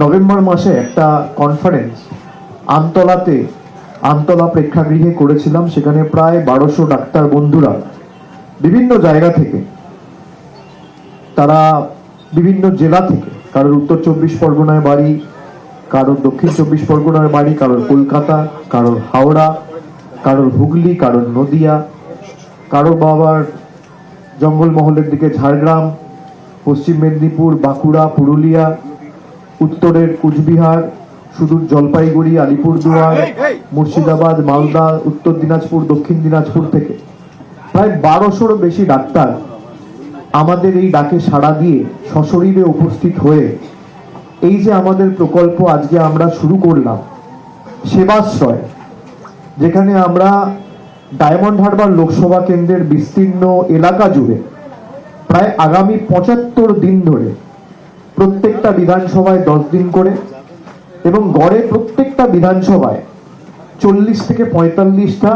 November মাসে একটা conference আমতলাতে, Amtala প্রেক্ষাগৃহে করেছিলাম, সেখানে প্রায় বারোশো ডাক্তার বন্ধুরা বিভিন্ন জায়গা থেকে, তারা বিভিন্ন জেলা থেকে, কারোর উত্তর চব্বিশ পরগনায় বাড়ি, কারোর দক্ষিণ চব্বিশ পরগনার বাড়ি, কারোর কলকাতা, কারোর হাওড়া, কারোর হুগলি, কারোর নদিয়া, কারোর বাবার জঙ্গলমহলের দিকে ঝাড়গ্রাম, পশ্চিম মেদিনীপুর, বাঁকুড়া, পুরুলিয়া উত্তরের কুচবিহার সুদূর জলপাইগুড়ি আলিপুরদুয়ার মুর্শিদাবাদ মালদা উত্তর দিনাজপুর দক্ষিণ দিনাজপুর থেকে। প্রায় বারোশোরও বেশি ডাক্তার আমাদের এই ডাকে সাড়া দিয়ে সশরীরে উপস্থিত হয়ে এই যে আমাদের প্রকল্প আজকে আমরা শুরু করলাম সেবাশ্রয় যেখানে আমরা ডায়মন্ড হারবার লোকসভা কেন্দ্রের বিস্তীর্ণ এলাকা জুড়ে প্রায় আগামী পঁচাত্তর দিন ধরে প্রত্যেকটা বিধানসভায় দশ দিন করে এবং গড়ে প্রত্যেকটা বিধানসভায় চল্লিশ থেকে পঁয়তাল্লিশটা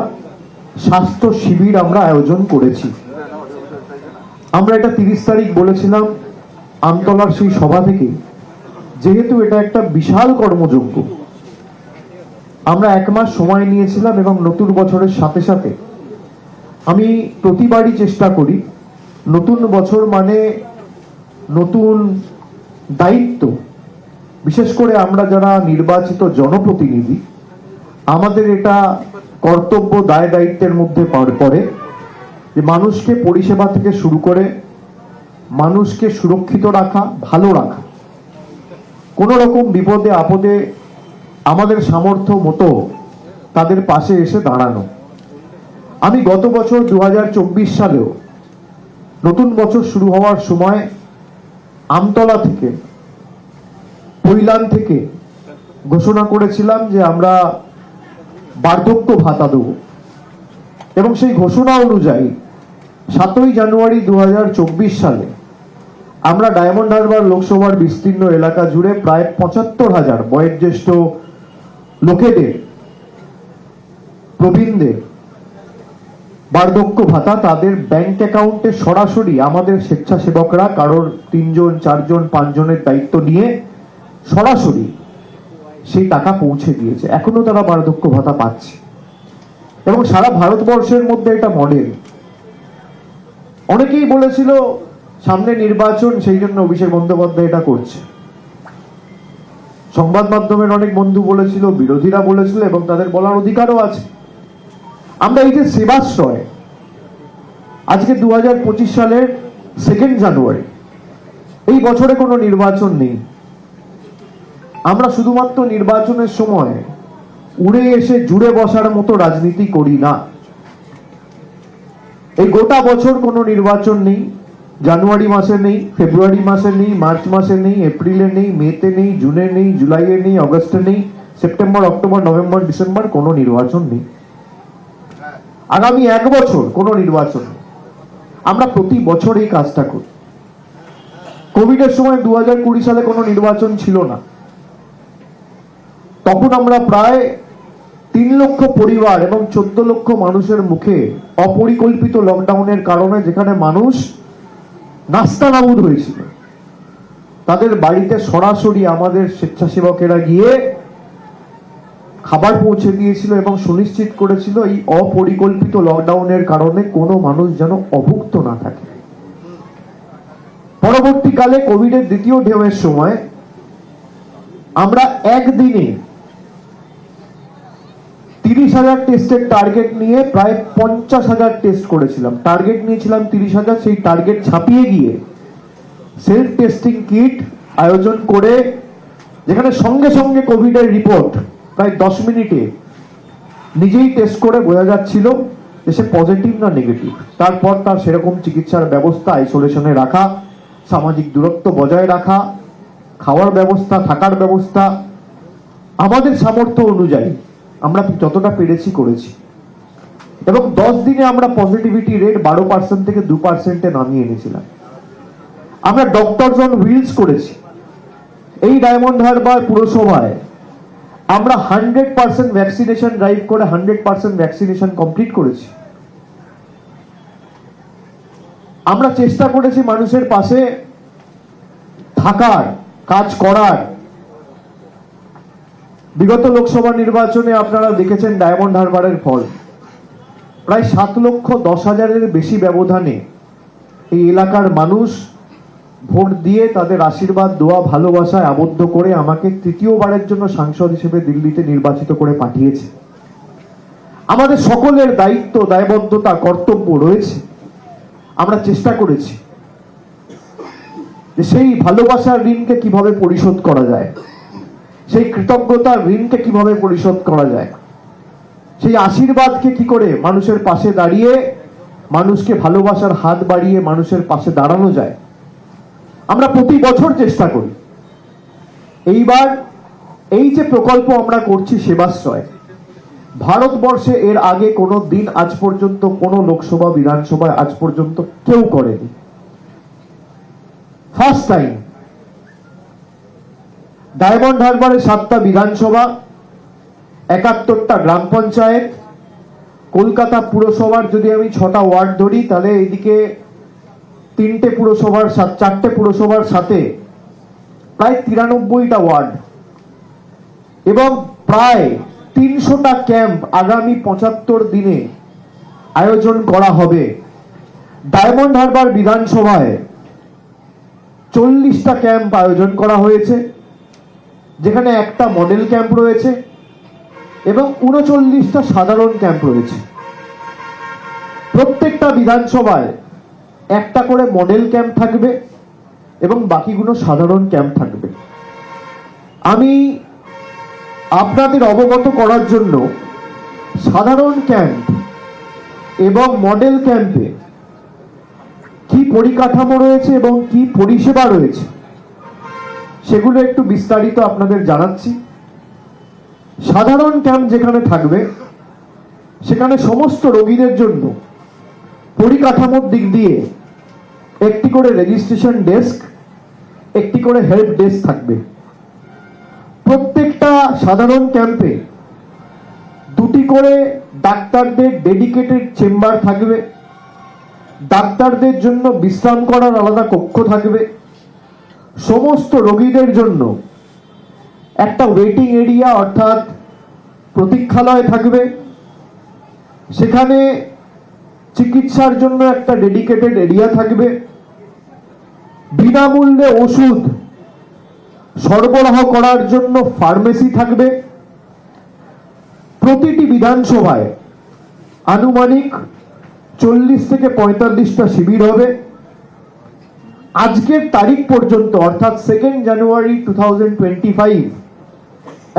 স্বাস্থ্য শিবির আমরা আয়োজন করেছি। আমরা এটা তিরিশ তারিখ বলেছিলাম আমতলার সেই সভা থেকে। যেহেতু এটা একটা বিশাল কর্মযোগ্য আমরা এক মাস সময় নিয়েছিলাম এবং নতুন বছরের সাথে সাথে আমি প্রতিবারই চেষ্টা করি, নতুন বছর মানে নতুন দায়িত্ব। বিশেষ করে আমরা যারা নির্বাচিত জনপ্রতিনিধি, আমাদের এটা কর্তব্য দায় দায়িত্বের মধ্যে পড়- যে মানুষকে পরিষেবা থেকে শুরু করে মানুষকে সুরক্ষিত রাখা, ভালো রাখা। কোনো রকম বিপদে, আপদে আমাদের সামর্থ্য মতো তাদের পাশে এসে দাঁড়ানো। আমি গত বছর দু হাজার চব্বিশ সালেও নতুন বছর শুরু হওয়ার সময় আমতলা থেকে, কৈলান থেকে ঘোষণা করেছিলাম যে আমরা বার্ধক্য ভাতা দেব। এবং সেই ঘোষণা অনুযায়ী সাতই জানুয়ারি দু হাজার চব্বিশ সালে আমরা ডায়মন্ড হারবার লোকসভার বিস্তীর্ণ এলাকা জুড়ে প্রায় পঁচাত্তর হাজার বয়োজ্যেষ্ঠ লোকেদের, প্রবীণদের বার্ধক্য ভাতা তাদের ব্যাংক অ্যাকাউন্টে সরাসরি আমাদের স্বেচ্ছাসেবকরা কারোর তিনজন, চারজন, পাঁচজনের দায়িত্ব নিয়ে সরাসরি সেই টাকা পৌঁছে দিয়েছে। এখনও তারা বার্ধক্য ভাতা পাচ্ছে। এবং সারা ভারতবর্ষের মধ্যে এটা মডেল অনেকেই বলেছিল, সামনে নির্বাচন, সেই জন্য অভিষেক বন্দ্যোপাধ্যায় এটা করছে। সংবাদ মাধ্যমের অনেক বন্ধু বলেছিল, বিরোধীরা বলেছিল, এবং তাদের বলার অধিকারও আছে। আমরা এই যে সেবাশ্রয়, আজকে দু হাজার পঁচিশ সালের সেকেন্ড জানুয়ারি এই বছরে কোনো নির্বাচন নেই। আমরা শুধুমাত্র নির্বাচনের সময় উড়ে এসে জুড়ে বসার মতো রাজনীতি করি না। এই গোটা বছর কোনো নির্বাচন নেই, জানুয়ারি মাসে নেই, ফেব্রুয়ারি মাসে নেই, মার্চ মাসে নেই, এপ্রিলে নেই, মেতে নেই, জুনে নেই, জুলাইয়ে নেই, অগস্টে নেই, সেপ্টেম্বর, অক্টোবর, নভেম্বর, ডিসেম্বর কোনো নির্বাচন নেই। আগামী এক বছর কোনো নির্বাচন আমরা প্রতি বছর এই কাজটা করি। কোভিডের সময় দু হাজার কুড়ি সালে কোনো নির্বাচন ছিল না। তখন আমরা প্রায় তিন লক্ষ পরিবার এবং চোদ্দ লক্ষ মানুষের মুখে অপরিকল্পিত লকডাউনের কারণে যেখানে মানুষ নাস্তানাবুদ হয়েছিল, তাদের বাড়িতে সরাসরি আমাদের স্বেচ্ছাসেবকেরা গিয়ে খাবার পৌঁছে দিয়েছিল এবং সুনিশ্চিত করেছিল এই অপরিকল্পিত লকডাউনের কারণে কোনো মানুষ যেন অভুক্ত না থাকে। পরবর্তীকালে কোভিডের দ্বিতীয় ঢেউয়ের সময় আমরা একদিনে তিরিশ হাজার টেস্টের টার্গেট নিয়ে প্রায় পঞ্চাশ হাজার টেস্ট করেছিলাম। টার্গেট নিয়েছিলাম তিরিশ হাজার, সেই টার্গেট ছাপিয়ে গিয়ে সেলফ টেস্টিং কিট আয়োজন করে, যেখানে সঙ্গে সঙ্গে কোভিডের রিপোর্ট প্রায় দশ মিনিটে নিজেই টেস্ট করে বোঝা যাচ্ছিল যে সে পজিটিভ না নেগেটিভ তারপর তার সেরকম চিকিৎসার ব্যবস্থা আইসোলেশনে রাখা, সামাজিক দূরত্ব বজায় রাখা, খাওয়ার ব্যবস্থা, থাকার ব্যবস্থা, আমাদের সামর্থ্য অনুযায়ী আমরা যতটা পেরেছি করেছি। এবং দশ দিনে আমরা পজিটিভিটি রেট বারো পার্সেন্ট থেকে দু পার্সেন্টে নামিয়ে এনেছিলাম। আমরা ডক্টরস অন হুইলস করেছি। এই ডায়মন্ড হারবার পুরসভায় আমরা হান্ড্রেড পার্সেন্ট ভ্যাকসিনেশন ড্রাইভ করে হান্ড্রেড পার্সেন্ট ভ্যাকসিনেশন কমপ্লিট করেছি। আমরা চেষ্টা করেছি মানুষের পাশে থাকার, কাজ করার। বিগত লোকসভা নির্বাচনে আপনারা দেখেছেন ডায়মন্ড হারবারের ফল। প্রায় সাত লক্ষ দশ হাজারের বেশি ব্যবধানে এই এলাকার মানুষ ভোট দিয়ে তাদের আশীর্বাদ, দোয়া ভালোবাসায় আবদ্ধ করে আমাকে তৃতীয়বারের জন্য সাংসদ হিসেবে দিল্লিতে নির্বাচিত করে পাঠিয়েছে। আমাদের সকলের দায়িত্ব, দায়বদ্ধতা, কর্তব্য রয়েছে। আমরা চেষ্টা করেছি যে সেই ভালোবাসার ঋণকে কীভাবে পরিশোধ করা যায়, সেই কৃতজ্ঞতার ঋণকে কীভাবে পরিশোধ করা যায়, সেই আশীর্বাদকে কি করে মানুষের পাশে দাঁড়িয়ে মানুষকে ভালোবাসার হাত বাড়িয়ে মানুষের পাশে দাঁড়ানো যায় আমরা প্রতি বছর চেষ্টা করি। এইবার এই যে প্রকল্প আমরা করছি সেবাশ্রয়, ভারতবর্ষে এর আগে কোনো দিন আজ পর্যন্ত কোনো লোকসভা, বিধানসভায় আজ পর্যন্ত কেউ করেনি। ফার্স্ট টাইম ডায়মন্ড হারবারে সাতটা বিধানসভা, একাত্তরটা গ্রাম পঞ্চায়েত, কলকাতা পুরসভার যদি আমি ছটা ওয়ার্ড ধরি, তাহলে এদিকে তিনটে পুরসভার চারটে পুরসভার সাথে প্রায় তিরানব্বইটা ওয়ার্ড এবং প্রায় তিনশোটা ক্যাম্প আগামী পঁচাত্তর দিনে আয়োজন করা হবে। ডায়মন্ড হারবার বিধানসভায় চল্লিশটা ক্যাম্প আয়োজন করা হয়েছে, যেখানে একটা মডেল ক্যাম্প রয়েছে এবং উনচল্লিশটা সাধারণ ক্যাম্প রয়েছে। প্রত্যেকটা বিধানসভায় একটা করে মডেল ক্যাম্প থাকবে এবং বাকিগুলো সাধারণ ক্যাম্প থাকবে। আমি আপনাদের অবগত করার জন্য সাধারণ ক্যাম্প এবং মডেল ক্যাম্পে কি পরিকাঠামো রয়েছে এবং কি পরিষেবা রয়েছে, সেগুলো একটু বিস্তারিত আপনাদের জানাচ্ছি। সাধারণ ক্যাম্প যেখানে থাকবে, সেখানে সমস্ত রোগীদের জন্য পরিকাঠামোর দিক দিয়ে একটি করে রেজিস্ট্রেশন ডেস্ক একটি করে হেল্প ডেস্ক থাকবে। প্রত্যেকটা সাধারণ ক্যাম্পে দুটি করে ডাক্তারদের ডেডিকেটেড চেম্বার থাকবে। ডাক্তারদের জন্য বিশ্রাম করার আলাদা কক্ষ থাকবে। সমস্ত রোগীদের জন্য একটা ওয়েটিং এরিয়া অর্থাৎ প্রতীক্ষালয় থাকবে। সেখানে চিকিৎসার জন্য একটা ডেডিকেটেড এরিয়া থাকবে। বিনামূল্যে ওষুধ সরবরাহ করার জন্য ফার্মেসি থাকবে। প্রতিটি বিধানসভায় আনুমানিক চল্লিশ থেকে পঁয়তাল্লিশটা শিবির হবে। আজকের তারিখ পর্যন্ত, অর্থাৎ সেকেন্ড জানুয়ারি টু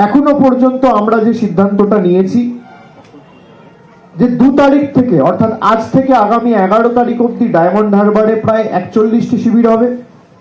এখনও পর্যন্ত আমরা যে সিদ্ধান্তটা নিয়েছি যে দু তারিখ থেকে, অর্থাৎ আজ থেকে আগামী এগারো তারিখ অব্দি ডায়মন্ড হারবারে প্রায় একচল্লিশটি শিবির হবে।